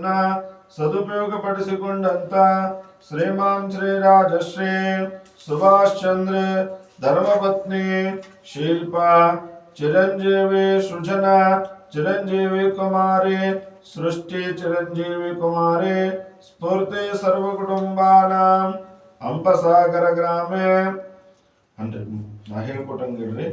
ಅವಕಾಶವನ್ನ ಸದುಪಯೋಗಪಡಿಸಿಕೊಂಡಂತ ಶ್ರೀಮಾನ್ ಶ್ರೀ ರಾಜಶ್ರೀ ಸುಭಾಷ್ ಚಂದ್ರ ಧರ್ಮಪತ್ನಿ ಶಿಲ್ಪಾ ಚಿರಂಜೀವಿ ಸೃಜನ ಚಿರಂಜೀವಿ ಕುಮಾರಿ ಸೃಷ್ಟಿ ಚಿರಂಜೀವಿ ಕುಮಾರಿ ಸ್ಫೂರ್ತಿ ಸರ್ವ ಕುಟುಂಬಾನಾಂ ಹಂಪಸಾಗರ ಗ್ರಾಮೆ ಅಂದ್ರೆ ನಾ ಹೇಳ್ಕೊಟ್ಟಂಗಿಲ್ರಿ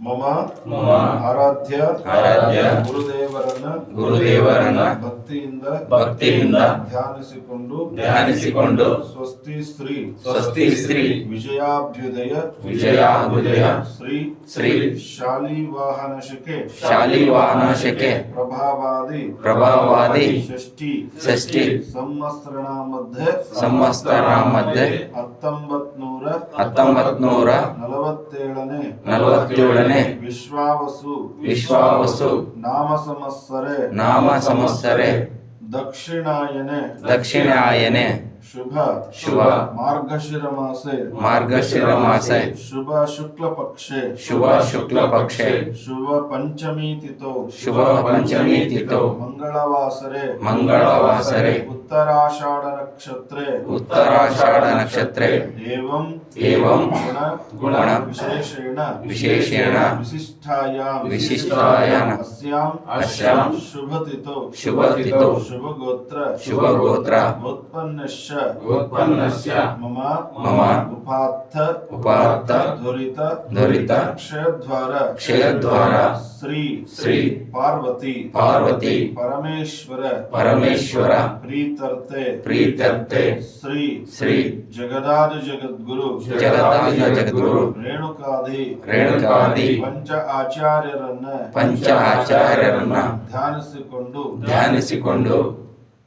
ಮಮ ಮಮ ಆರಾಧ್ಯ ಆರಾಧ್ಯ ಗುರುದೇವರನ್ನ ಗುರುದೇವರನ್ನ ಭಕ್ತಿಯಿಂದ ಭಕ್ತಿಯಿಂದ ಧ್ಯಾನಿಸಿಕೊಂಡು ಧ್ಯಾನಿಸಿಕೊಂಡು ಸ್ವಸ್ತಿ ಶ್ರೀ ಸ್ವಸ್ತಿ ಶ್ರೀ ವಿಜಯಾಭ್ಯುದಯ ವಿಜಯಾಭ್ಯುದಯ ಶ್ರೀ ಶ್ರೀ ಶಾಲಿವಾಹನ ಶಕೆ ಶಾಲಿವಾಹನಶಕೆ ಪ್ರಭಾವಾದಿ ಪ್ರಭಾವಾದಿ ಷಷ್ಠಿ ಷಷ್ಠಿ ಸಂವತ್ಸರಣ ಮಧ್ಯೆ ಸಂವತ್ಸರ ಮಧ್ಯೆ ಹತ್ತೊಂಬತ್ ನೂರ ಹತ್ತೊಂಬತ್ ನೂರ ನಲವತ್ತೇಳನೇ ನಲವತ್ತೇಳನೇ ವಿಶ್ವಾವಸು. ವಿಶ್ವಾವಸು. ನಾಮ ಸಂವತ್ಸರೆ ನಾಮ ಸಂವತ್ಸರೆ ದಕ್ಷಿಣಾಯನೆ. ದಕ್ಷಿಣಾಯನೆ. शुभ शुभ। मार्गशिर मासे मार्गशिर मासे शुभ शुक्ल पक्षे शुभ शुक्ल पक्षे शुभ पंचमी तिथो शुभ पंचमी तिथो मंगलवासरे। मंगलवासरे। उत्तराषाढ़ नक्षत्रे उत्तराषाढ़ नक्षत्रे एवं एवं गुण विशेषेण विशेषेण। विशिष्टायाम। विशिष्टायाम। अस्याम अस्याम। शुभ तिथो शुभ तिथो शुभ गोत्र शुभ गोत्र उत्पन्नश्च। ಉತ್ಪನ್ನಸ್ಯ ಮಮ ಮಮ ಉಪಾತ್ಥ ಉಪಾತ್ತ ದುರಿತ ದುರಿತ ಕ್ಷಯದ್ವಾರ ಕ್ಷಯದ್ವಾರ ಶ್ರೀ ಶ್ರೀ ಪಾರ್ವತಿ ಪಾರ್ವತಿ ಪರಮೇಶ್ವರ ಪರಮೇಶ್ವರ ಪ್ರೀತರ್ತೆ ಪ್ರೀತ್ಯರ್ತೆ ಶ್ರೀ ಶ್ರೀ ಜಗದಾದಿ ಜಗದ್ಗುರು ಜಗದಾದಿ ಜಗದ್ಗುರು ರೇಣುಕಾದಿ ರೇಣುಕಾದಿ ಪಂಚ ಆಚಾರ್ಯರನ್ನ ಪಂಚ ಆಚಾರ್ಯರನ್ನ ಧ್ಯಾನಿಸಿಕೊಂಡು ಧ್ಯಾನಿಸಿಕೊಂಡು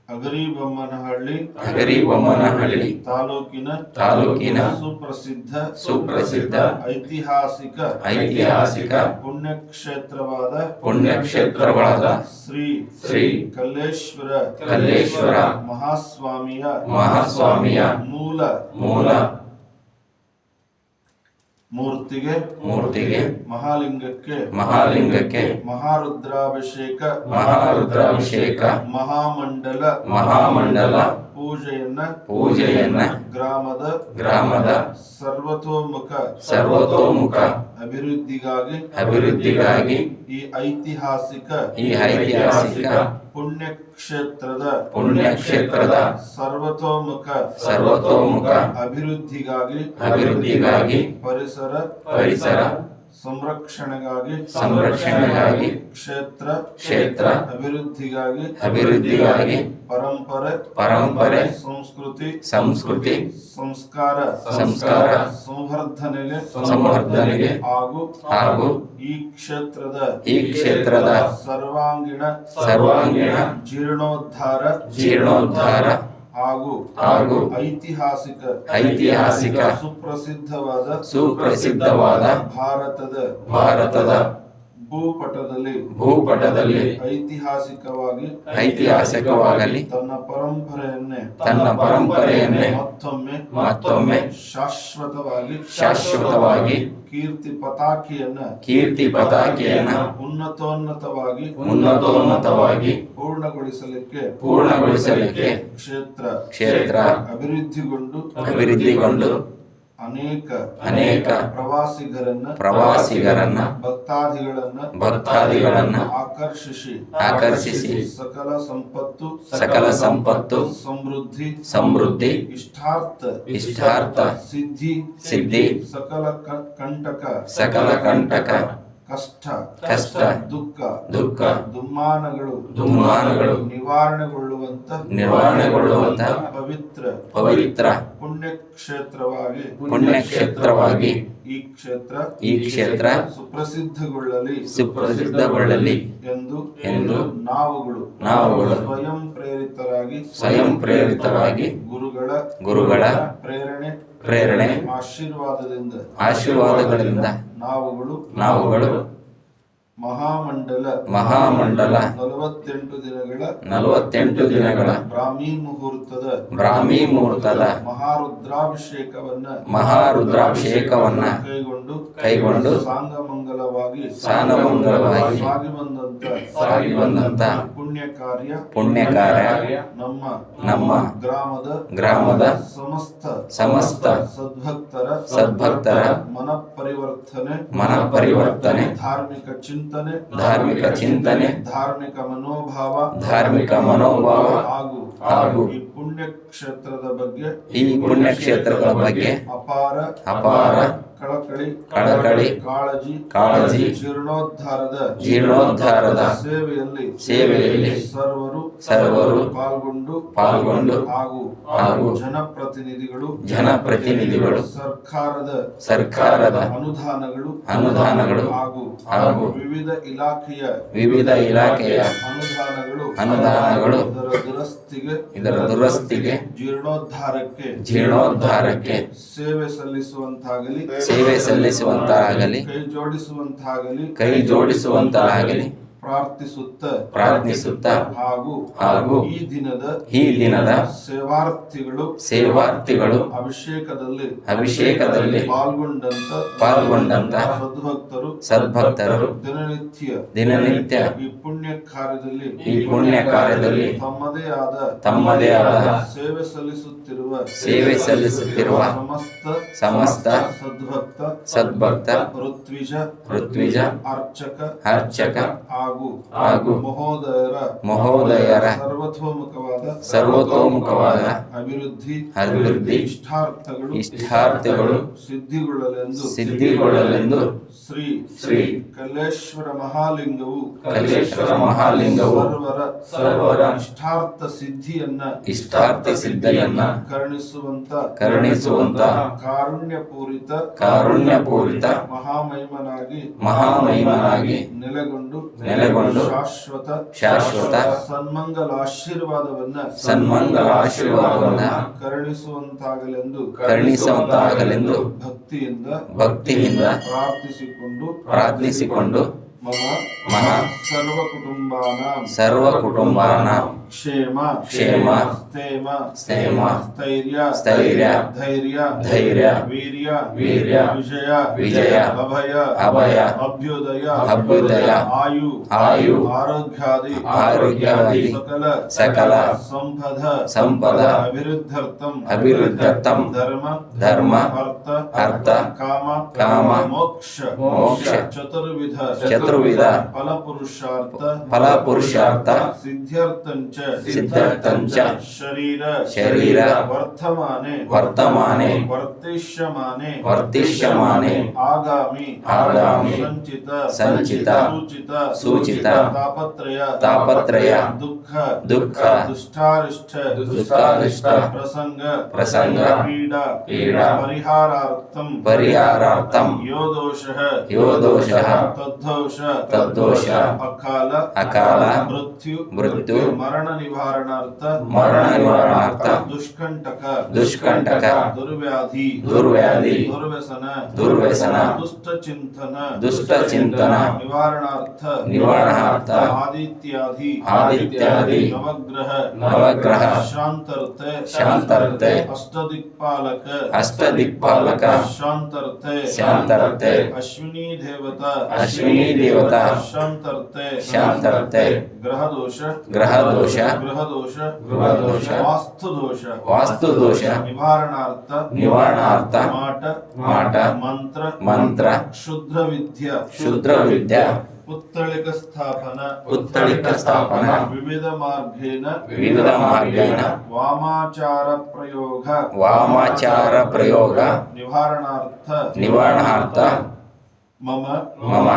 ಅಗರಿಬೊಮ್ಮನಹಳ್ಳಿ ಅಗರಿಬೊಮ್ಮನಹಳ್ಳಿ ತಾಲೂಕಿನ ತಾಲೂಕಿನ ಸುಪ್ರಸಿದ್ಧ ಸುಪ್ರಸಿದ್ಧ ಐತಿಹಾಸಿಕ ಐತಿಹಾಸಿಕ ಪುಣ್ಯಕ್ಷೇತ್ರವಾದ ಪುಣ್ಯಕ್ಷೇತ್ರವಾದ ಶ್ರೀ ಶ್ರೀ ಕಲ್ಲೇಶ್ವರ ಕಲ್ಲೇಶ್ವರ ಮಹಾಸ್ವಾಮಿಯ ಮಹಾಸ್ವಾಮಿಯ ಮೂಲ ಮೂಲ ಮೂರ್ತಿಗೆ ಮೂರ್ತಿಗೆ ಮಹಾಲಿಂಗಕ್ಕೆ ಮಹಾಲಿಂಗಕ್ಕೆ ಮಹಾರುದ್ರಾಭಿಷೇಕ ಮಹಾರುದ್ರಾಭಿಷೇಕ ಮಹಾಮಂಡಲ ಮಹಾಮಂಡಲ ಪೂಜೆಯನ್ನ ಪೂಜೆಯನ್ನ ಗ್ರಾಮದ ಗ್ರಾಮದ ಸರ್ವತೋಮುಖ ಸರ್ವತೋಮುಖ ಅಭಿವೃದ್ಧಿಗಾಗಿ ಅಭಿವೃದ್ಧಿಗಾಗಿ ಈ ಐತಿಹಾಸಿಕ ಈ ಐತಿಹಾಸಿಕ ಪುಣ್ಯಕ್ಷೇತ್ರದ ಪುಣ್ಯಕ್ಷೇತ್ರದ ಸರ್ವತೋಮುಖ ಸರ್ವತೋಮುಖ ಅಭಿವೃದ್ಧಿಗಾಗಿ ಅಭಿವೃದ್ಧಿಗಾಗಿ ಪರಿಸರ ಪರಿಸರ ಸಂರಕ್ಷಣೆಗಾಗಿ ಸಂರಕ್ಷಣೆಗಾಗಿ ಕ್ಷೇತ್ರ ಕ್ಷೇತ್ರ ಅಭಿವೃದ್ಧಿಗಾಗಿ ಅಭಿವೃದ್ಧಿಗಾಗಿ ಪರಂಪರೆ ಪರಂಪರೆ ಸಂಸ್ಕೃತಿ ಸಂಸ್ಕೃತಿ ಸಂಸ್ಕಾರ ಸಂಸ್ಕಾರ ಸಂವರ್ಧನೆಗೆ ಸಂವರ್ಧನೆಗೆ ಹಾಗೂ ಹಾಗೂ ಈ ಕ್ಷೇತ್ರದ ಈ ಕ್ಷೇತ್ರದ ಸರ್ವಾಂಗೀಣ ಸರ್ವಾಂಗೀಣ ಜೀರ್ಣೋದ್ಧಾರ ಜೀರ್ಣೋದ್ಧಾರ ಹಾಗೂ ಹಾಗೂ ಐತಿಹಾಸಿಕ ಐತಿಹಾಸಿಕ ಸುಪ್ರಸಿದ್ಧವಾದ ಸುಪ್ರಸಿದ್ಧವಾದ ಭಾರತದ ಭಾರತದ ಭೂಪಟದಲ್ಲಿ ಭೂಪಟದಲ್ಲಿ ಐತಿಹಾಸಿಕವಾಗಿ ಐತಿಹಾಸಿಕವಾಗಲಿ ತನ್ನ ಪರಂಪರೆಯನ್ನೇ ತನ್ನ ಪರಂಪರೆಯನ್ನೇ ಮತ್ತೊಮ್ಮೆ ಮತ್ತೊಮ್ಮೆ ಶಾಶ್ವತವಾಗಿ ಶಾಶ್ವತವಾಗಿ ಕೀರ್ತಿ ಪತಾಕಿಯನ್ನ ಕೀರ್ತಿ ಪತಾಕಿಯನ್ನ ಉನ್ನತೋನ್ನತವಾಗಿ ಉನ್ನತೋನ್ನತವಾಗಿ ಪೂರ್ಣಗೊಳಿಸಲಿಕ್ಕೆ ಪೂರ್ಣಗೊಳಿಸಲಿಕ್ಕೆ ಕ್ಷೇತ್ರ ಕ್ಷೇತ್ರ ಅಭಿವೃದ್ಧಿಗೊಂಡು ಅಭಿವೃದ್ಧಿಗೊಂಡು ಅನೇಕ ಅನೇಕ ಪ್ರವಾಸಿಗರನ್ನ ಪ್ರವಾಸಿಗರನ್ನ ಭಕ್ತಾದಿಗಳನ್ನ ಭಕ್ತಾದಿಗಳನ್ನ ಆಕರ್ಷಿಸಿ. ಆಕರ್ಷಿಸಿ. ಸಕಲ ಸಂಪತ್ತು ಸಕಲ ಸಂಪತ್ತು ಸಮೃದ್ಧಿ ಸಮೃದ್ಧಿ ಇಷ್ಟಾರ್ಥ ಇಷ್ಟಾರ್ಥ ಸಿದ್ಧಿ ಸಿದ್ಧಿ ಸಕಲ ಕಂಟಕ ಸಕಲ ಕಂಟಕ ಕಷ್ಟ ಕಷ್ಟ ದುಃಖ ದುಃಖ ದುಮ್ಮಾನಗಳು ದುಮ್ಮಾನಗಳು ನಿವಾರಣೆಗೊಳ್ಳುವಂತ ನಿರ್ವಹಣೆಗೊಳ್ಳುವಂತ ಪವಿತ್ರ ಪವಿತ್ರ ಪುಣ್ಯಕ್ಷೇತ್ರವಾಗಿ ಪುಣ್ಯಕ್ಷೇತ್ರವಾಗಿ ಈ ಕ್ಷೇತ್ರ ಈ ಕ್ಷೇತ್ರ ಸುಪ್ರಸಿದ್ಧಗೊಳ್ಳಲಿ. ಸುಪ್ರಸಿದ್ಧಗೊಳ್ಳಲಿ ಎಂದು ಎಂದು ನಾವುಗಳು ನಾವುಗಳು ಸ್ವಯಂ ಪ್ರೇರಿತರಾಗಿ ಸ್ವಯಂ ಪ್ರೇರಿತವಾಗಿ ಗುರುಗಳ ಗುರುಗಳ ಪ್ರೇರಣೆ ಪ್ರೇರಣೆ ಆಶೀರ್ವಾದದಿಂದ ಆಶೀರ್ವಾದಗಳಿಂದ ನಾವುಗಳು ನಾವುಗಳು ಮಹಾಮಂಡಲ. ಮಹಾಮಂಡಲ. ನಲವತ್ತೆಂಟು ದಿನಗಳ. ನಲವತ್ತೆಂಟು ದಿನಗಳ. ಬ್ರಾಹ್ಮಿ ಮುಹೂರ್ತದ. ಬ್ರಾಹ್ಮಿ ಮುಹೂರ್ತದ. ಮಹಾರುದ್ರಾಭಿಷೇಕವನ್ನ. ಮಹಾರುದ್ರಾಭಿಷೇಕವನ್ನ. ಕೈಗೊಂಡು ಕೈಗೊಂಡು ಸಾಂಗಮಂಗಲವಾಗಿ. ಸಾಂಗಮಂಗಲವಾಗಿ ಸಾಗಿ ಬಂದಂತ. ಸಾಗಿ ಬಂದಂತ. ಪುಣ್ಯ ಕಾರ್ಯ ಪುಣ್ಯ ಕಾರ್ಯ ನಮ್ಮ ನಮ್ಮ ಗ್ರಾಮದ ಗ್ರಾಮದ ಸಮಸ್ತ. ಸಮಸ್ತ. ಸದ್ಭಕ್ತರ ಸದ್ಭಕ್ತರ. ಮನ ಪರಿವರ್ತನೆ ಮನ ಪರಿವರ್ತನೆ ಧಾರ್ಮಿಕ ಚಿಂತನೆ. ಧಾರ್ಮಿಕ ಚಿಂತನೆ ಧಾರ್ಮಿಕ ಮನೋಭಾವ ಧಾರ್ಮಿಕ ಮನೋಭಾವ ಹಾಗೂ ಹಾಗೂ ಈ ಪುಣ್ಯ ಕ್ಷೇತ್ರದ ಬಗ್ಗೆ ಈ ಪುಣ್ಯ ಕ್ಷೇತ್ರಗಳ ಬಗ್ಗೆ ಅಪಾರ ಅಪಾರ ಕಳಕಳಿ ಕಳಕಳಿ ಕಾಳಜಿ ಕಾಳಜಿ ಜೀರ್ಣೋದ್ಧಾರದ ಜೀರ್ಣೋದ್ಧಾರದ ಸೇವೆಯಲ್ಲಿ ಸೇವೆಯಲ್ಲಿ ಸರ್ವರು ಸರ್ವರು ಪಾಲ್ಗೊಂಡು ಪಾಲ್ಗೊಂಡು ಹಾಗೂ ಹಾಗೂ ಜನಪ್ರತಿನಿಧಿಗಳು ಜನಪ್ರತಿನಿಧಿಗಳು ಸರ್ಕಾರದ ಸರ್ಕಾರದ ಅನುದಾನಗಳು ಅನುದಾನಗಳು ಹಾಗೂ ಹಾಗೂ ವಿವಿಧ ಇಲಾಖೆಯ ವಿವಿಧ ಇಲಾಖೆಯ ಅನುದಾನಗಳು ಅನುದಾನಗಳು ದುರಸ್ತಿಗೆ ಇದರ ದುರಸ್ತಿಗೆ ಜೀರ್ಣೋದ್ಧಾರಕ್ಕೆ ಜೀರ್ಣೋದ್ಧಾರಕ್ಕೆ ಸೇವೆ ಸಲ್ಲಿಸುವಂತಾಗಲಿ ಸೇವೆ ಸಲ್ಲಿಸುವಂತಾಗಲಿ ಕೈ ಜೋಡಿಸುವಂತಾಗಲಿ ಕೈ ಜೋಡಿಸುವಂತಾಗಲಿ ಪ್ರಾರ್ಥಿಸುತ್ತ ಪ್ರಾರ್ಥಿಸುತ್ತ ಹಾಗೂ ಹಾಗೂ ಈ ದಿನದ ಈ ದಿನದ ಸೇವಾರ್ಥಿಗಳು ಸೇವಾರ್ಥಿಗಳು ಅಭಿಷೇಕದಲ್ಲಿ ಅಭಿಷೇಕದಲ್ಲಿ ಪಾಲ್ಗೊಂಡಂತ ಪಾಲ್ಗೊಂಡಂತ ಸದ್ಭಕ್ತರು ಸದ್ಭಕ್ತರು ದಿನನಿತ್ಯ ದಿನನಿತ್ಯ ಈ ಪುಣ್ಯ ಕಾರ್ಯದಲ್ಲಿ ಈ ಪುಣ್ಯ ಕಾರ್ಯದಲ್ಲಿ ತಮ್ಮದೇ ಆದ ತಮ್ಮದೇ ಆದ ಸೇವೆ ಸಲ್ಲಿಸುತ್ತಿರುವ ಸೇವೆ ಸಲ್ಲಿಸುತ್ತಿರುವ ಸಮಸ್ತ ಸಮಸ್ತ ಸದ್ಭಕ್ತ ಸದ್ಭಕ್ತ ಋತ್ವಿಜ ಋತ್ವಿಜ ಅರ್ಚಕ ಅರ್ಚಕ ಹಾಗೂ ಹಾಗೂ ಮಹೋದಯರ ಮಹೋದಯರ ಸರ್ವತೋಮುಖವಾದ ಸರ್ವತೋಮುಖವಾದ ಅಭಿವೃದ್ಧಿ ಅಭಿವೃದ್ಧಿ ಇಷ್ಟಾರ್ಥಗಳು ಇಷ್ಟಾರ್ಥಗಳು ಸಿದ್ಧಿಗೊಳ್ಳಲೆಂದು ಸಿದ್ಧಿಗೊಳ್ಳಲೆಂದು ಶ್ರೀ ಶ್ರೀ ಕಲ್ಲೇಶ್ವರ ಮಹಾಲಿಂಗವು ಕಲ್ಲೇಶ್ವರ ಮಹಾಲಿಂಗವು ಸರ್ವರ ಸರ್ವರ ಇಷ್ಟಾರ್ಥ ಸಿದ್ಧಿಯನ್ನ ಇಷ್ಟಾರ್ಥ ಸಿದ್ಧಿಯನ್ನ ಕರುಣಿಸುವಂತ ಕರುಣಿಸುವಂತ ಕಾರುಣ್ಯಪೂರಿತ ಕಾರುಣ್ಯಪೂರಿತ ಮಹಾಮಹಿಮನಾಗಿ ಮಹಾಮಹಿಮನಾಗಿ ನೆಲೆಗೊಂಡು ನೆಲೆಗೊಂಡು ಶಾಶ್ವತ ಶಾಶ್ವತ ಸನ್ಮಂಗಲ ಆಶೀರ್ವಾದವನ್ನ ಸನ್ಮಂಗಲ ಆಶೀರ್ವಾದವನ್ನ ಕರುಣಿಸುವಂತಾಗಲೆಂದು ಕರುಣಿಸುವಂತಾಗಲೆಂದು ಭಕ್ತಿಯಿಂದ ಭಕ್ತಿಯಿಂದ ಪ್ರಾರ್ಥಿಸಿಕೊಂಡು ಪ್ರಾರ್ಥಿಸಿಕೊಂಡು ಮಮ ಮಹ ಸರ್ವ ಕುಟುಂಬಾನಾಂ ಸರ್ವ ಕುಟುಂಬಾನ ಕ್ಷೇಮ ಕ್ಷೇಮ ಸ್ಥೇಮ ಸ್ಥೇಮ ಸ್ಥೈರ್ಯ ಸ್ಥೈರ್ಯ ಧೈರ್ಯ ಧೈರ್ಯ ವೀರ್ಯ ವೀರ್ಯ ವಿಜಯ ವಿಜಯ ಅಭಯ ಅಭಯ ಅಭ್ಯುದಯ ಅಭ್ಯುದಯ ಆಯು ಆಯು ಆರೋಗ್ಯಾದಿ ಆರೋಗ್ಯಾದಿ ಸಕಲ ಸಕಲ ಸಂಪದ ಸಂಪದ ಅಭಿವೃದ್ಧರ್ಥಂ ಅಭಿವೃದ್ಧರ್ಥಂ ಧರ್ಮ ಧರ್ಮ ಅರ್ಥ ಅರ್ಥ ಕಾಮ ಕಾಮ ಮೋಕ್ಷ ಮೋಕ್ಷ ಚತುರ್ವಿಧ ಚತುರ್ವಿಧ फलपुरुषार्थ फलपुरुषार्थ सिद्ध्यर्थञ्च सिद्ध्यर्थञ्च शरीर शरीर वर्तमाने वर्तमाने वर्तिष्यमाने वर्तिष्यमाने आगामि आगामि सञ्चित सञ्चित सूचित सूचित तापत्रय तापत्रय दुःख दुःख दुष्टारिष्ठ दुष्टारिष्ठ प्रसंग प्रसंग पीडा पीडा परिहारार्थं परिहारार्थं यो दोषः यो दोषः तद्धोष तद्दोष ತದ್ದೋಷ ಅಕಾಲ ಅಕಾಲ ಮೃತ್ಯು ಮೃತ್ಯು ಮರಣ ನಿವಾರಣಾರ್ಥ ಮರಣ ನಿವಾರಣಾರ್ಥ ದುಷ್ಕಂಟಕ ದುಷ್ಕಂಟಕ ದುರ್ವ್ಯಾಧಿ ದುರ್ವ್ಯಾಧಿ ದುರ್ವ್ಯಸನ ದುರ್ವ್ಯಸನ ದುಷ್ಟ ಚಿಂತನ ದುಷ್ಟ ಚಿಂತನ ನಿವಾರಣಾರ್ಥ ನಿವಾರಣಾರ್ಥ ಆದಿತ್ಯಾಧಿ ಆದಿತ್ಯಾದಿ ನವಗ್ರಹ ನವಗ್ರಹ ಶಾಂತರ್ತೆ ಶಾಂತರ್ತೆ ಅಷ್ಟದಿಕ್ಪಾಲಕ ಅಷ್ಟದಿಕ್ಪಾಲಕ ಶಾಂತರ್ತೆ ಶಾಂತರ್ತೆ ಅಶ್ವಿನಿ ದೇವತಾ ಅಶ್ವಿನಿ ದೇವತಾ ಶಾಂತರ್ತೆ ಶಾಂತರ್ತೆ ಗ್ರಹದೋಷ ಗ್ರಹದೋಷ ಗೃಹದೋಷ ಗೃಹದೋಷ ವಾಸ್ತುದೋಷ ವಾಸ್ತುದೋಷ ನಿವಾರಣಾರ್ಥ ನಿವಾರಣಾರ್ಥ ಮಾಟ ಮಾಟ ಮಂತ್ರ ಮಂತ್ರ ಕ್ಷುದ್ರ ವಿದ್ಯ ಶುದ್ರ ವಿದ್ಯಾ ಪುತ್ತಳಿಕ ಸ್ಥಾಪನ ಪುತ್ತಳಿಕ ಸ್ಥಾಪನ ವಿವಿಧ ಮಾರ್ಗೇನ ವಿವಿಧ ಮಾರ್ಗೇಣ ವಾಮಾಚಾರ ಪ್ರಯೋಗ ವಾಮಾಚಾರ ಪ್ರಯೋಗ ನಿವಾರಣಾರ್ಥ ನಿವಾರಣಾರ್ಥ ಮಮ ಮಮ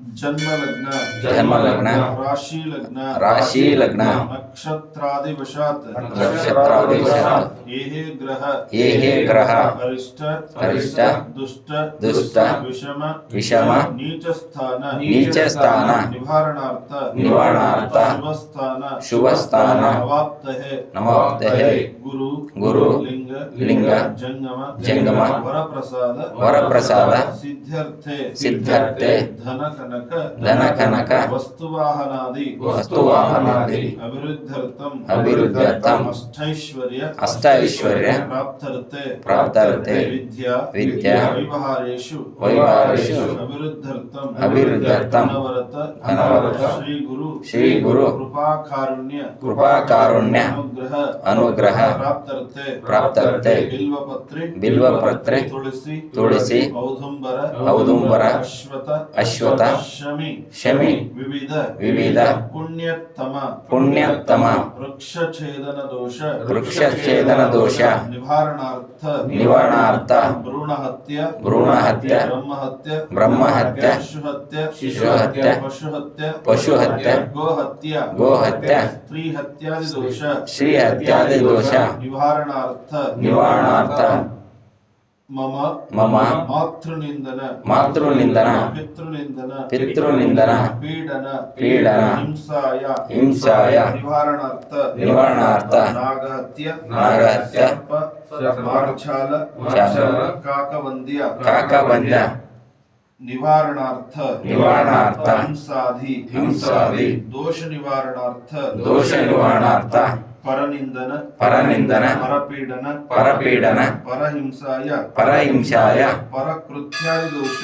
जन्म लग्न जन्म लग्न राशि लग्न राशि लग्न नक्षत्रादिवशात् नक्षत्रादिवशात् ये ग्रह ये ग्रह अरिष्ट अरिष्ट दुष्ट दुष्ट विषम विषम नीच स्थान नीच स्थान निवारणार्थ निवारणार्थ शुभ स्थान शुभ स्थान नवाप्त है नवाप्त है गुरु गुरु लिंग लिंग जंगम जंगम वरप्रसाद वरप्रसाद सिद्ध्यर्थे सिद्ध्यर्थे धनकन ಕನಕ ಧನ ಕನಕ ವಸ್ತುವಾಹನಾದಿ ವಸ್ತುವಾಹನಾದಿ ಅಭಿವೃದ್ಧರ್ಥಂ ಅಭಿವೃದ್ಧರ್ಥಂ ಅಷ್ಟೈಶ್ವರ್ಯ ಅಷ್ಟೈಶ್ವರ್ಯ ಪ್ರಾಪ್ತರ್ತೆ ಪ್ರಾಪ್ತರ್ತೆ ವಿದ್ಯಾ ವಿದ್ಯಾ ವೈವಾಹರೇಷು ವೈವಾಹರೇಷು ಅಭಿವೃದ್ಧರ್ಥಂ ಅಭಿವೃದ್ಧರ್ಥಂ ಅನವರತ ಅನವರತ ಶ್ರೀ ಗುರು ಶ್ರೀ ಗುರು ಕೃಪಾಕಾರುಣ್ಯ ಕೃಪಾಕಾರುಣ್ಯ ಅನುಗ್ರಹ ಅನುಗ್ರಹ ಪ್ರಾಪ್ತರ್ತೆ ಪ್ರಾಪ್ತರ್ತೆ ಬಿಲ್ವಪತ್ರೆ ಬಿಲ್ವಪತ್ರೆ ತುಳಸಿ ತುಳಸಿ ಔದುಂಬರ ಔದುಂಬರ ಅಶ್ವತ ಅಶ್ವತ ಶಮಿ ಶಮಿ ವಿವಿಧ ವಿವಿಧ ಪುಣ್ಯತಮ ಪುಣ್ಯತಮ ವೃಕ್ಷ ಛೇದನ ದೋಷ ವೃಕ್ಷಛೇದನ ದೋಷ ನಿವಾರಣಾರ್ಥ ನಿವಾರಣಾರ್ಥ ಭ್ರೂಣಹತ್ಯ ಭ್ರೂಣಹತ್ಯ ಬ್ರಹ್ಮಹತ್ಯ ಬ್ರಹ್ಮಹತ್ಯ ಶಿಶುಹತ್ಯ ಶಿಶುಹತ್ಯ ಪಶುಹತ್ಯ ಪಶುಹತ್ಯ ಗೋಹತ್ಯ ಗೋಹತ್ಯ ಸ್ತ್ರೀ ಹತ್ಯಾದಿ ದೋಷ ಶ್ರೀ ಹತ್ಯಾದಿ ದೋಷ ನಿವಾರಣಾರ್ಥ ನಿವಾರಣಾರ್ಥ మమ మమ మాతృనిందన మాతృనిందన పితృనిందన పితృనిందన పీడన పీడన హింసాయ హింసాయ నివారణార్థ నివారణార్థ నాగహత్య నాగహత్య మార్చాల మార్చాల కాకవంద్య కాకవంద్య निवारणार्थ निवारणार्थ हिंसाधि हिंसाधि दोष निवारणार्थ दोष निवारणार्थ ಪರನಿಂದನ ಪರನಿಂದನ ಪರಪೀಡನ ಪರಪೀಡನ ಪರಹಿಂಸಾಯ ಪರಹಿಂಸಾಯ ಪರಕೃತ್ಯಾದಿ ದೋಷ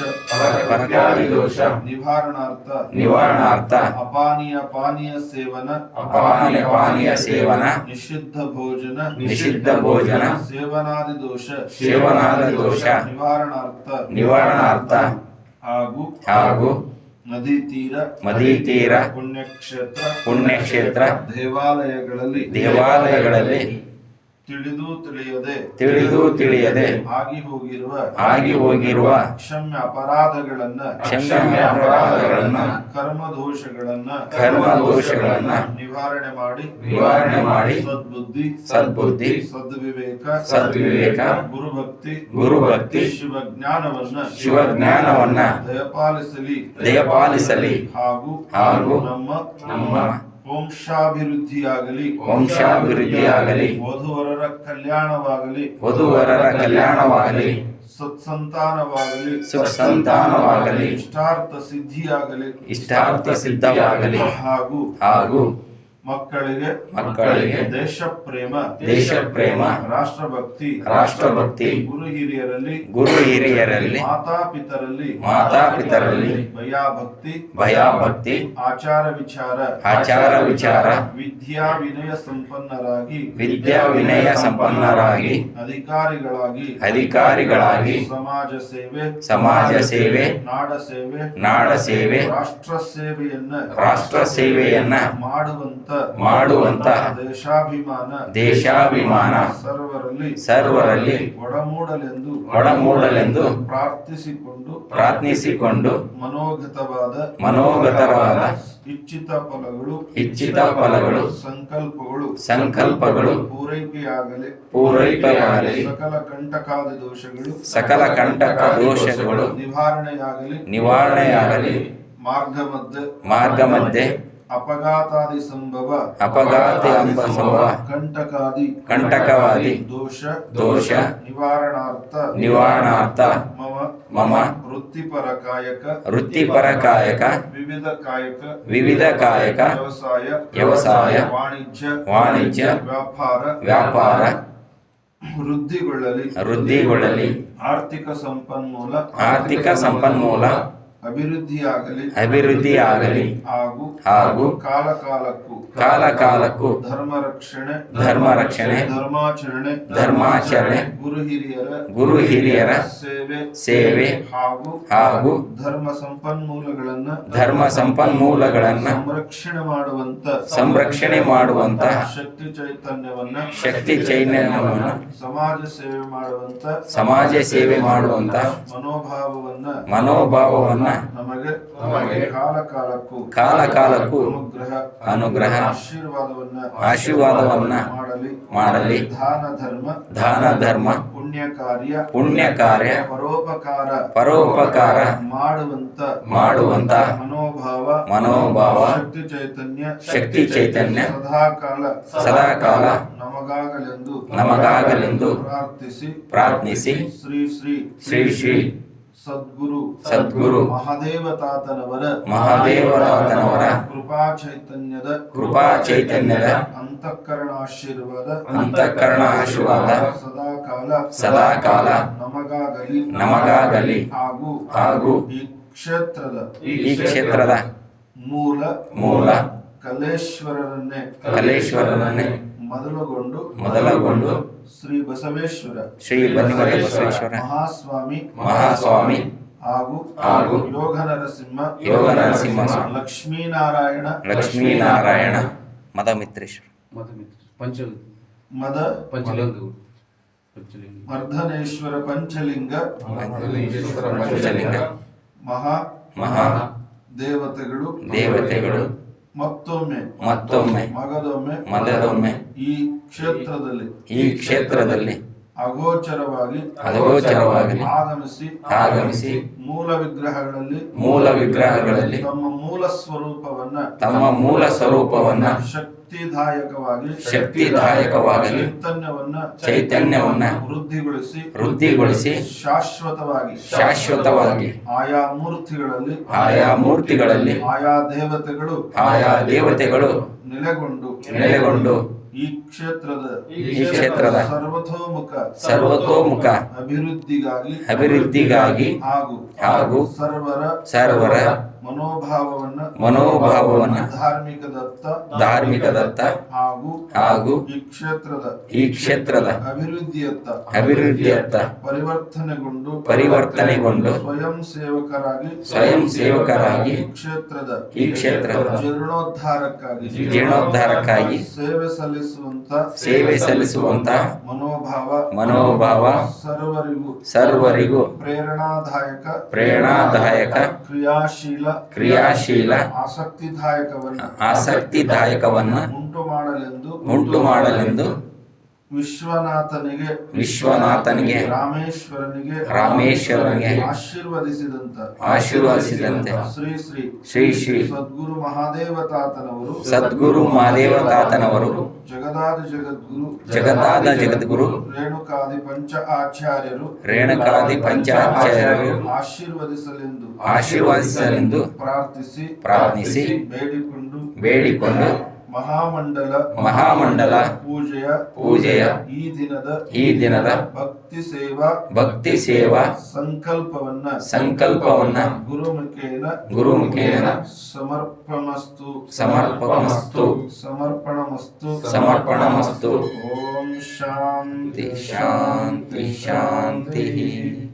ಪರಕಾರಿ ದೋಷ ನಿವಾರಣಾರ್ಥ ನಿವಾರಣಾರ್ಥ ಅಪಾನೀಯ ಪಾನೀಯ ಸೇವನ ಅಪಾನೀಯ ಪಾನೀಯ ಸೇವನ ನಿಷಿದ್ಧ ಭೋಜನ ನಿಷಿದ್ಧ ಭೋಜನ ಸೇವನಾದಿ ದೋಷ ಸೇವನಾದಿ ದೋಷ ನಿವಾರಣಾರ್ಥ ನಿವಾರಣಾರ್ಥ ಹಾಗೂ ಹಾಗೂ ನದಿ ತೀರ ನದಿ ತೀರ ಪುಣ್ಯಕ್ಷೇತ್ರ ಪುಣ್ಯಕ್ಷೇತ್ರ ದೇವಾಲಯಗಳಲ್ಲಿ ದೇವಾಲಯಗಳಲ್ಲಿ ತಿಳಿದು ತಿಳಿಯದೆ. ತಿಳಿದು ತಿಳಿಯದೆ. ಆಗಿ ಹೋಗಿರುವ ಆಗಿ ಹೋಗಿರುವ ಕ್ಷಮ್ಯ ಅಪರಾಧಗಳನ್ನ ಕ್ಷಮ್ಯ ಅಪರಾಧಗಳನ್ನ ಕರ್ಮ ದೋಷಗಳನ್ನ ಕರ್ಮ ದೋಷಗಳನ್ನ ನಿವಾರಣೆ ಮಾಡಿ ನಿವಾರಣೆ ಮಾಡಿ ಸದ್ಬುದ್ಧಿ ಸದ್ಬುದ್ಧಿ ಸದ್ವಿವೇಕ ಸದ್ವಿವೇಕ ಗುರುಭಕ್ತಿ ಗುರುಭಕ್ತಿ ಶಿವಜ್ಞಾನವನ್ನ ಶಿವಜ್ಞಾನವನ್ನ ದಯಪಾಲಿಸಲಿ. ದಯಪಾಲಿಸಲಿ. ಹಾಗೂ ಹಾಗೂ ನಮ್ಮ ನಮ್ಮ ವಂಶಾಭಿವೃದ್ಧಿಯಾಗಲಿ. ವಂಶಾಭಿವೃದ್ಧಿಯಾಗಲಿ. ವಧುವರರ ಕಲ್ಯಾಣವಾಗಲಿ. ವಧುವರರ ಕಲ್ಯಾಣವಾಗಲಿ. ಸತ್ಸಂತಾನವಾಗಲಿ. ಸತ್ಸಂತಾನವಾಗಲಿ. ಇಷ್ಟಾರ್ಥ ಸಿದ್ಧಿಯಾಗಲಿ. ಇಷ್ಟಾರ್ಥ ಸಿದ್ಧವಾಗಲಿ ಹಾಗೂ ಹಾಗೂ ಮಕ್ಕಳಿಗೆ ಮಕ್ಕಳಿಗೆ ದೇಶ ಪ್ರೇಮ ದೇಶ ಪ್ರೇಮ ರಾಷ್ಟ್ರಭಕ್ತಿ ರಾಷ್ಟ್ರಭಕ್ತಿ ಗುರು ಹಿರಿಯರಲ್ಲಿ ಗುರು ಹಿರಿಯರಲ್ಲಿ ಮಾತಾಪಿತರಲ್ಲಿ ಮಾತಾಪಿತರಲ್ಲಿ ಭಯಾಭಕ್ತಿ ಭಯಾಭಕ್ತಿ ಆಚಾರ ವಿಚಾರ ಆಚಾರ ವಿಚಾರ ವಿದ್ಯಾ ವಿನಯ ಸಂಪನ್ನರಾಗಿ ವಿದ್ಯಾ ವಿನಯ ಸಂಪನ್ನರಾಗಿ ಅಧಿಕಾರಿಗಳಾಗಿ ಅಧಿಕಾರಿಗಳಾಗಿ ಸಮಾಜ ಸೇವೆ ಸಮಾಜ ಸೇವೆ ನಾಡ ಸೇವೆ ನಾಡ ಸೇವೆ ರಾಷ್ಟ್ರ ಸೇವೆಯನ್ನ ರಾಷ್ಟ್ರ ಸೇವೆಯನ್ನ ಮಾಡುವಂತ ಮಾಡುವಂತ ದೇಶಾಭಿಮಾನ ದೇಶಾಭಿಮಾನ ಸರ್ವರಲ್ಲಿ ಸರ್ವರಲ್ಲಿ ಒಡಮೂಡಲೆಂದು ಒಡಮೂಡಲೆಂದು ಪ್ರಾರ್ಥಿಸಿಕೊಂಡು ಪ್ರಾರ್ಥಿಸಿಕೊಂಡು ಮನೋಗತವಾದ ಮನೋಗತವಾದ ಇಚ್ಛಿತ ಫಲಗಳು ಇಚ್ಛಿತ ಫಲಗಳು ಸಂಕಲ್ಪಗಳು ಸಂಕಲ್ಪಗಳು ಪೂರೈಕೆಯಾಗಲಿ ಪೂರೈಕೆಯಾಗಲಿ ಸಕಲ ಕಂಟಕಾದ ದೋಷಗಳು ಸಕಲ ಕಂಟಕ ದೋಷಗಳು ನಿವಾರಣೆಯಾಗಲಿ ನಿವಾರಣೆಯಾಗಲಿ ಮಾರ್ಗ ಮಧ್ಯೆ ಮಾರ್ಗ ಮಧ್ಯೆ ಅಪಘಾತಾದಿ ಸಂಭವ ಅಪಘಾತಿ ಎಂಬ ಸಂಭವ ಕಂಟಕಾದಿ ಕಂಟಕವಾದಿ ದೋಷ ದೋಷ ನಿವಾರಣಾರ್ಥ ನಿವಾರಣಾರ್ಥ ಮಮ ಮಮ ವೃತ್ತಿಪರ ಕಾಯಕ ವೃತ್ತಿಪರ ಕಾಯಕ ವಿವಿಧ ಕಾಯಕ ವಿವಿಧ ಕಾಯಕ ವ್ಯವಸಾಯ ವ್ಯವಸಾಯ ವಾಣಿಜ್ಯ ವಾಣಿಜ್ಯ ವ್ಯಾಪಾರ ವ್ಯಾಪಾರ ವೃದ್ಧಿಗೊಳ್ಳಲಿ ವೃದ್ಧಿಗೊಳ್ಳಲಿ ಆರ್ಥಿಕ ಸಂಪನ್ಮೂಲ ಆರ್ಥಿಕ ಸಂಪನ್ಮೂಲ ಅಭಿವೃದ್ಧಿಯಾಗಲಿ ಅಭಿವೃದ್ಧಿಯಾಗಲಿ ಹಾಗೂ ಹಾಗೂ ಕಾಲ ಕಾಲಕ್ಕೂ ಕಾಲ ಕಾಲಕ್ಕೂ ಧರ್ಮ ರಕ್ಷಣೆ ಧರ್ಮ ರಕ್ಷಣೆ ಧರ್ಮಾಚರಣೆ ಧರ್ಮಾಚರಣೆ ಗುರು ಹಿರಿಯರ ಗುರು ಹಿರಿಯರ ಸೇವೆ ಸೇವೆ ಹಾಗೂ ಹಾಗೂ ಧರ್ಮ ಸಂಪನ್ಮೂಲಗಳನ್ನ ಧರ್ಮ ಸಂಪನ್ಮೂಲಗಳನ್ನ ಸಂರಕ್ಷಣೆ ಮಾಡುವಂತ ಸಂರಕ್ಷಣೆ ಮಾಡುವಂತ ಶಕ್ತಿ ಚೈತನ್ಯವನ್ನ ಶಕ್ತಿ ಚೈತನ್ಯವನ್ನ ಸಮಾಜ ಸೇವೆ ಮಾಡುವಂತ ಸಮಾಜ ಸೇವೆ ಮಾಡುವಂತ ಮನೋಭಾವವನ್ನ ಮನೋಭಾವವನ್ನ ನಮಗೆ ನಮಗೆ ಕಾಲ ಕಾಲಕ್ಕೂ ಕಾಲ ಕಾಲಕ್ಕೂ ಅನುಗ್ರಹ ಅನುಗ್ರಹ ಆಶೀರ್ವಾದವನ್ನ ಆಶೀರ್ವಾದವನ್ನ ಮಾಡಲಿ. ಮಾಡಲಿ. ದಾನ ಧರ್ಮ ದಾನ ಧರ್ಮ ಪುಣ್ಯ ಕಾರ್ಯ ಪುಣ್ಯ ಕಾರ್ಯ ಪರೋಪಕಾರ ಪರೋಪಕಾರ ಮಾಡುವಂತ ಮಾಡುವಂತ ಮನೋಭಾವ ಮನೋಭಾವ ಶಕ್ತಿ ಚೈತನ್ಯ ಶಕ್ತಿ ಚೈತನ್ಯ ಸದಾಕಾಲ ಸದಾಕಾಲ ನಮಗಾಗಲೆಂದು ನಮಗಾಗಲೆಂದು ಪ್ರಾರ್ಥಿಸಿ. ಪ್ರಾರ್ಥಿಸಿ. ಶ್ರೀ ಶ್ರೀ ಶ್ರೀ ಶ್ರೀ ಸದ್ಗುರು ಸದ್ಗುರು. ಮಹಾದೇವ ತಾತನವರ ಕೃಪಾ ಚೈತನ್ಯದ ಕೃಪಾ ಚೈತನ್ಯದ ಅಂತಃಕರಣಾಶೀರ್ವಾದ ಅಂತಃಕರಣ ಆಶೀರ್ವಾದ ಸದಾ ಕಾಲ ಸದಾ ಕಾಲ ನಮಗಾಗಲಿ. ನಮಗಾಗಲಿ. ಹಾಗೂ ಹಾಗೂ ಈ ಕ್ಷೇತ್ರದ ಈ ಕ್ಷೇತ್ರದ ಮೂಲ ಮೂಲ ಕಲೇಶ್ವರರನ್ನೇ ಕಲೇಶ್ವರನನ್ನೇ ಮೊದಲುಗೊಂಡು ಮೊದಲಗೊಂಡು ಶ್ರೀ ಬಸವೇಶ್ವರ. ಶ್ರೀ ಬಸವೇಶ್ವರ. ಮಹಾಸ್ವಾಮಿ. ಮಹಾಸ್ವಾಮಿ. ಹಾಗೂ ಹಾಗೂ ಯೋಗ ನರಸಿಂಹ ಯೋಗ ನರಸಿಂಹ ಲಕ್ಷ್ಮೀನಾರಾಯಣ. ಲಕ್ಷ್ಮೀನಾರಾಯಣ. ಲಕ್ಷ್ಮೀನಾರಾಯಣ ಮದಮಿತ್ರೇಶ್ವರ. ಮಧುಮಿತ್ರ ಪಂಚ ಮದ ಪಂಚಲಿಂಗ. ಮರ್ಧನೇಶ್ವರ ಪಂಚಲಿಂಗ. ಪಂಚಲಿಂಗ. ಮಹಾ ಮಹಾ ದೇವತೆಗಳು. ದೇವತೆಗಳು. ಮತ್ತೊಮ್ಮೆ ಮತ್ತೊಮ್ಮೆ ಮಗದೊಮ್ಮೆ ಮದದೊಮ್ಮೆ ಈ ಕ್ಷೇತ್ರದಲ್ಲಿ. ಈ ಕ್ಷೇತ್ರದಲ್ಲಿ. ಅಗೋಚರವಾಗಿ ಅಗೋಚರವಾಗಿ ಆಗಮಿಸಿ ಆಗಮಿಸಿ ಮೂಲ ವಿಗ್ರಹಗಳಲ್ಲಿ ಮೂಲ ವಿಗ್ರಹಗಳಲ್ಲಿ ತಮ್ಮ ಮೂಲ ಸ್ವರೂಪವನ್ನ ತಮ್ಮ ಮೂಲ ಸ್ವರೂಪವನ್ನ ಶಕ್ತಿದಾಯಕವಾಗಿ ಶಕ್ತಿದಾಯಕವಾಗಲಿ ಚೈತನ್ಯವನ್ನ ಚೈತನ್ಯವನ್ನ ವೃದ್ಧಿಗೊಳಿಸಿ ವೃದ್ಧಿಗೊಳಿಸಿ ಶಾಶ್ವತವಾಗಿ ಶಾಶ್ವತವಾಗಿ ಆಯಾ ಮೂರ್ತಿಗಳಲ್ಲಿ ಆಯಾ ಮೂರ್ತಿಗಳಲ್ಲಿ ಆಯಾ ದೇವತೆಗಳು ಆಯಾ ದೇವತೆಗಳು ನೆಲೆಗೊಂಡು ನೆಲೆಗೊಂಡು ಈ ಕ್ಷೇತ್ರದ ಈ ಕ್ಷೇತ್ರದ ಸರ್ವತೋಮುಖ ಸರ್ವತೋಮುಖ ಅಭಿವೃದ್ಧಿಗಾಗಿ ಅಭಿವೃದ್ಧಿಗಾಗಿ ಹಾಗೂ ಹಾಗೂ ಸರ್ವರ ಸರ್ವರ ಮನೋಭಾವವನ್ನ ಮನೋಭಾವವನ್ನ ಧಾರ್ಮಿಕದತ್ತ ಧಾರ್ಮಿಕದತ್ತ ಹಾಗೂ ಹಾಗೂ ಈ ಕ್ಷೇತ್ರದ ಈ ಕ್ಷೇತ್ರದ ಅಭಿವೃದ್ಧಿಯತ್ತ ಅಭಿವೃದ್ಧಿಯತ್ತ ಪರಿವರ್ತನೆಗೊಂಡು ಪರಿವರ್ತನೆಗೊಂಡು ಸ್ವಯಂ ಸೇವಕರಾಗಿ ಸ್ವಯಂ ಸೇವಕರಾಗಿ ಕ್ಷೇತ್ರದ ಈ ಕ್ಷೇತ್ರದ ಜೀರ್ಣೋದ್ಧಾರಕ್ಕಾಗಿ ಜೀರ್ಣೋದ್ಧಾರಕ್ಕಾಗಿ ಸೇವೆ ಸಲ್ಲಿಸುವಂತ ಸೇವೆ ಸಲ್ಲಿಸುವಂತ ಮನೋಭಾವ ಮನೋಭಾವ ಸರ್ವರಿಗೂ ಸರ್ವರಿಗೂ ಪ್ರೇರಣಾದಾಯಕ ಪ್ರೇರಣಾದಾಯಕ ಕ್ರಿಯಾಶೀಲ ಕ್ರಿಯಾಶೀಲ ಆಸಕ್ತಿದಾಯಕವನ್ನು ಆಸಕ್ತಿದಾಯಕವನ್ನು ಉಂಟು ಮಾಡಲೆಂದು ಉಂಟು ಮಾಡಲೆಂದು ವಿಶ್ವನಾಥನಿಗೆ ವಿಶ್ವನಾಥನಿಗೆ ರಾಮೇಶ್ವರನಿಗೆ ರಾಮೇಶ್ವರನಿಗೆ ಆಶೀರ್ವದಿಸಿದಂತ. ಆಶೀರ್ವದಿಸಿದಂತೆ. ಶ್ರೀ ಶ್ರೀ ಶ್ರೀ ಶ್ರೀ ಸದ್ಗುರು ಮಹಾದೇವತಾತನವರು. ಸದ್ಗುರು ಮಹಾದೇವತಾತನವರು. ಜಗದಾದ ಜಗದ್ಗುರು. ಜಗದಾದ ಜಗದ್ಗುರು. ರೇಣುಕಾದಿ ಪಂಚ ಆಚಾರ್ಯರು. ರೇಣುಕಾದಿ ಪಂಚಾಚಾರ್ಯರು ಆಶೀರ್ವದಿಸಲೆಂದು ಆಶೀರ್ವದಿಸಲೆಂದು ಪ್ರಾರ್ಥಿಸಿ ಪ್ರಾರ್ಥಿಸಿ ಬೇಡಿಕೊಂಡು ಬೇಡಿಕೊಂಡು ಮಹಾಮಂಡಲ ಮಹಾಮಂಡಲ ಪೂಜೆಯ ಪೂಜೆಯ ಈ ದಿನದ ಈ ದಿನದ ಭಕ್ತಿ ಸೇವಾ ಭಕ್ತಿ ಸೇವಾ ಸಂಕಲ್ಪವನ್ನ ಸಂಕಲ್ಪವನ್ನ ಗುರುಮುಖೇನ ಗುರುಮುಖೇನ ಸಮರ್ಪಣಮಸ್ತು. ಸಮರ್ಪಣಮಸ್ತು. ಸಮರ್ಪಣಮಸ್ತು. ಸಮರ್ಪಣಮಸ್ತು. ಓಂ ಶಾಂತಿ. ಶಾಂತಿ ಶಾಂತಿ